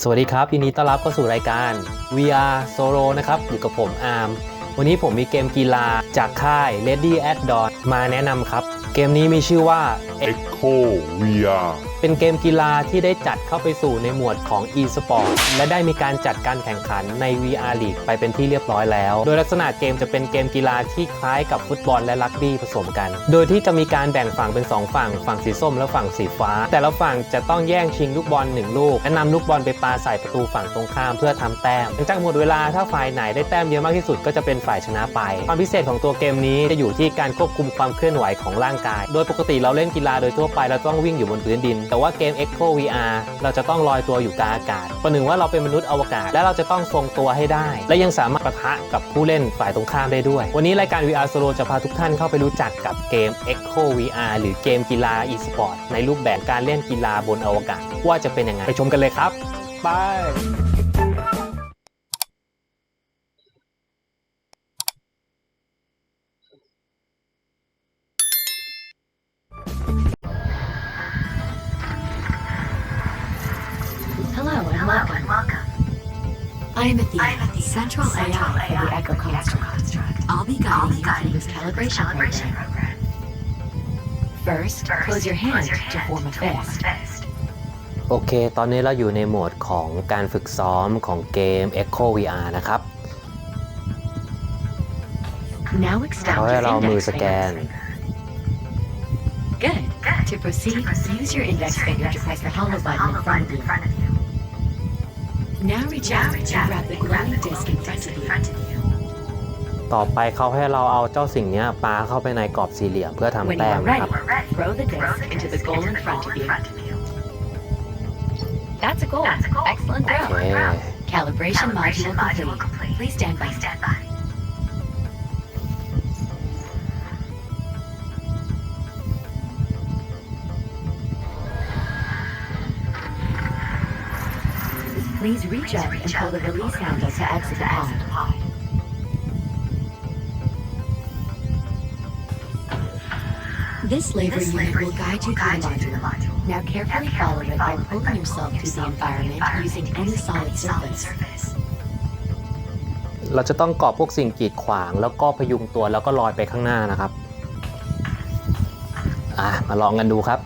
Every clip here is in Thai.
สวัสดีครับยินดีต้อนรับเข้าสู่รายการ VR Solo นะครับอยู่กับผมอาร์มวันนี้ผมมีเกมกีฬาจากค่าย Ready at Dawn มาแนะนำครับ เกมนี้มีชื่อว่า Echo VR เป็นเกมกีฬาที่ได้จัดเข้าไปสู่ในหมวดของ e-sport และได้มีการจัดการแข่งขันใน VR League ไปเป็นที่เรียบร้อยแล้ว โดยลักษณะเกมจะเป็นเกมกีฬาที่คล้ายกับฟุตบอลและรักบี้ผสมกัน โดยที่จะมีการแบ่งฝั่งเป็น 2 ฝั่ง ฝั่งสีส้มและฝั่งสีฟ้า แต่ละฝั่งจะต้องแย่งชิงลูกบอล1ลูกและนำลูกบอลไปปาใส่ประตูฝั่งตรงข้ามเพื่อทำแต้มหลังจากหมดเวลาถ้าฝ่ายไหนได้แต้มเยอะมากที่สุดก็จะเป็นฝ่ายชนะไป ความพิเศษของตัวเกมนี้จะอยู่ที่การควบคุมความเคลื่อนไหวของร่างกาย โดยปกติเราเล่นกีฬาโดยทั่วไปเราต้องวิ่งอยู่บนพื้นดินแต่ว่าเกม Echo VR เราจะต้องลอยตัวอยู่กลางอากาศประหนึ่งว่าเราเป็นมนุษย์อวกาศ และเราจะต้องทรงตัวให้ได้ และยังสามารถปะทะกับผู้เล่นฝ่ายตรงข้ามได้ด้วย วันนี้รายการ VR Solo จะพาทุกท่านเข้าไปรู้จักกับเกม Echo VR หรือเกมกีฬา e-sport ในรูปแบบการเล่นกีฬาบนอวกาศ ว่าจะเป็นยังไงไปชมกันเลยครับ ไป I am at the Central AI for the Echo Construct. I'll be guiding you through this calibration program. First, close your hand to form a fist. โอเค ตอนนี้เราอยู่ในโหมดของการฝึกซ้อมของเกม Echo VR นะครับ Now extend เขาให้ your เรามือ index สแกน finger. Good. To proceed, use your index finger to press the hollow button in front of you. Now reach out and grab the glowing disc in front of you. ต่อไปเขาให้เราเอาเจ้าสิ่งเนี้ยปาเข้าไปในกรอบสี่เหลี่ยมเพื่อทำ When you แต้ม are นะครับ ready, throw the disc into the goal in front of you. That's a goal. Excellent โอ throw. เค Calibration module complete. Please stand by. Please reach up and pull the release handle to exit the pod. This lever unit will guide you through the module. Now carefully follow it by pulling yourself through the environment using any solid surface. เราจะต้องกอบพวกสิ่งกีดขวาง แล้วก็พยุงตัวแล้วก็ลอยไปข้างหน้านะครับ อะ มาลองกันดูครับ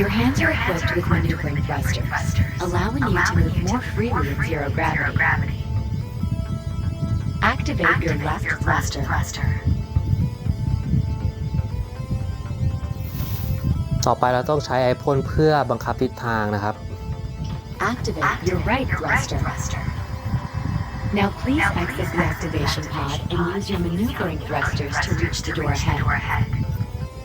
Your hands are equipped with maneuvering thrusters, allowing you to move more freely in zero gravity. Activate your left thruster. ต่อไปเราต้องใช้ไอพ่นเพื่อบังคับทิศทางนะครับ Activate your right thruster. Now please exit the activation pod and use your maneuvering thrusters to reach the door ahead.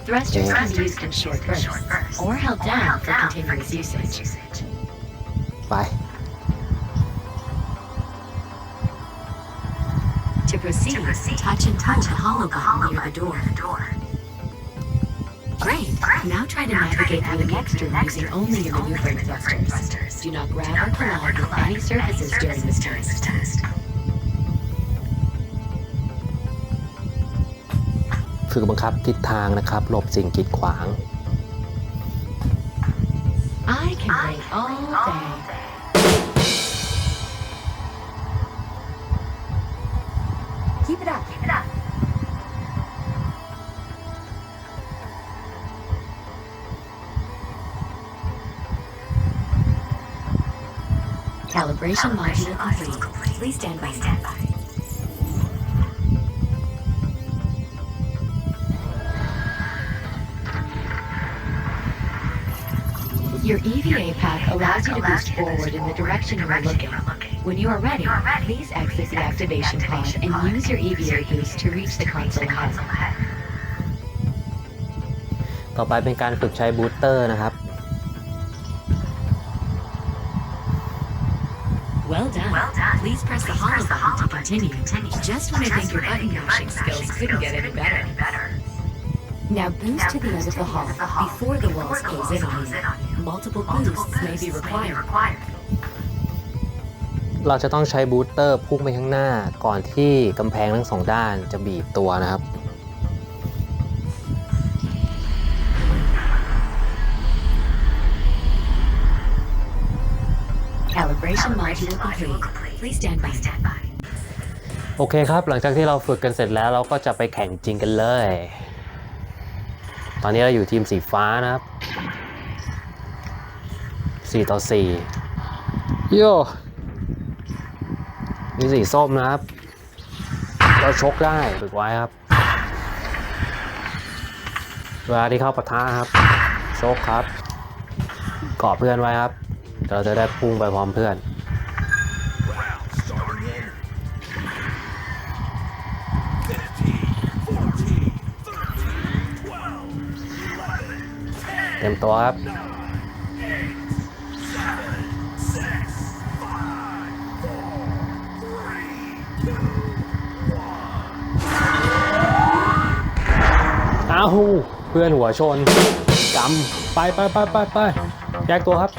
Thrusters can be used in short bursts or held down for continuous usage. ไป To proceed, touch and touch the hollow button near the door. Great. Now try to navigate through the next room using only your maneuvering thrusters. Do not grab or collide with any surfaces during this test. ฝึกบังคับทิศทางนะครับหลบสิ่งกีดขวาง I can wait all day. Keep it up. Keep it up. Calibration module complete. Please stand by. Stand by. Your EVA path allows you to boost forward in the direction you are looking. When you are ready, please exit the activation pod and use your EVA boost to reach the console ahead. ต่อไปเป็นการฝึกใช้บูสเตอร์นะครับ Well done. Please press the hollow button to continue. Just when I think your button mashing skills couldn't get any better. Now boost to the end of the hall before the walls close in on you. Multiple boosts may be required. เราจะต้องใช้บูสเตอร์พุ่งไปข้างหน้าก่อนที่กำแพงทั้งสองด้านจะบีบตัวนะครับ Calibration module complete. Please stand by. โอเคครับ หลังจากที่เราฝึกกันเสร็จแล้วเราก็จะไปแข่งจริงกันเลย ตอนนี้เราอยู่ทีมสีฟ้านะครับ 4ต่อ4โยมีสีส้มนะครับเราชกได้ฝึกไว้ครับ เวลาที่เข้าปะทะครับ ชกครับเกาะเพื่อนไว้ครับ เราจะได้พุ่งไปพร้อมเพื่อนเต็มตัวครับ อ้าวเพื่อนหัวชนกำไปไปไปไปไปแยกตัวครับ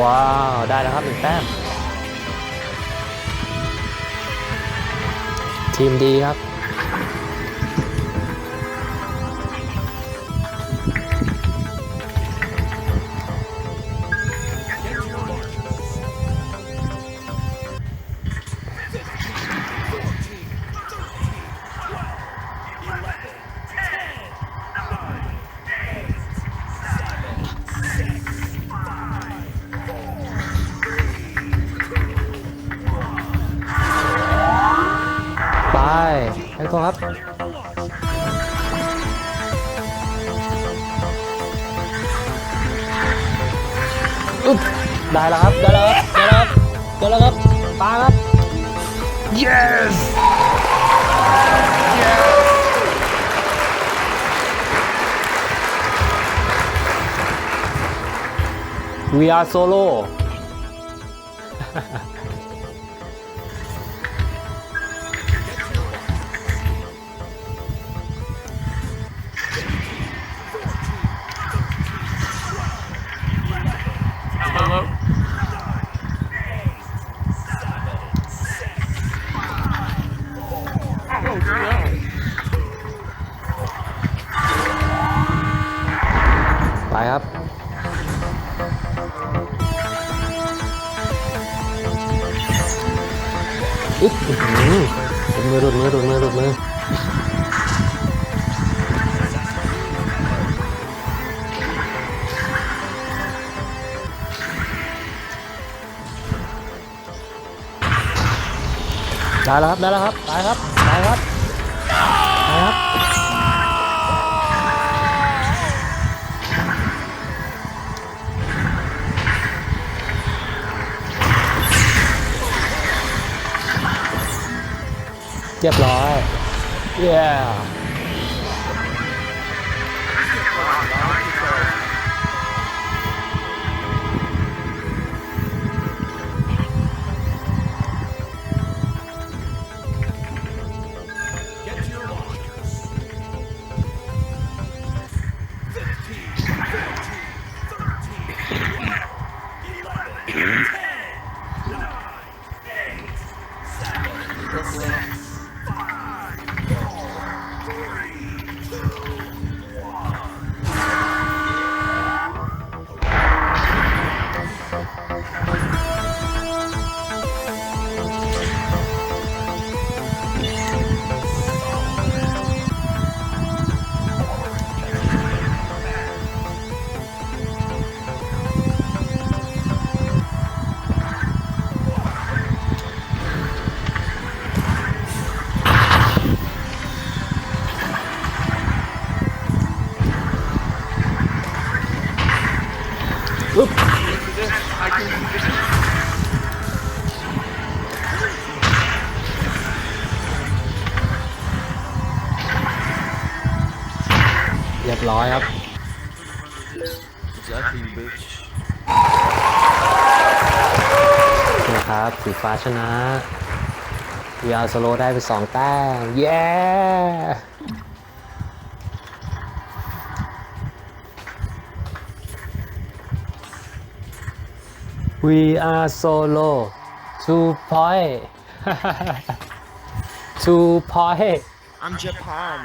ว้าว ได้แล้วครับหนึ่งแต้ม ทีมดีครับ ให้ตัวครับ อึ๊บได้แล้วครับ ได้แล้วครับ ได้แล้วครับ ได้แล้วครับปาครับ yes we are solo ไป อุ๊บอื้อหือหลุดมือหลุดมือหลุดมือหลุดมือได้แล้วครับได้แล้วครับไปครับไปครับ เรียบร้อย เย้ 5, รียบร้อยครับ Exactly, bitch. นะครับสีฟ้าชนะ VR Solo ได้ไป2แต้มเย้ VR Solo two point two point I'm Japan.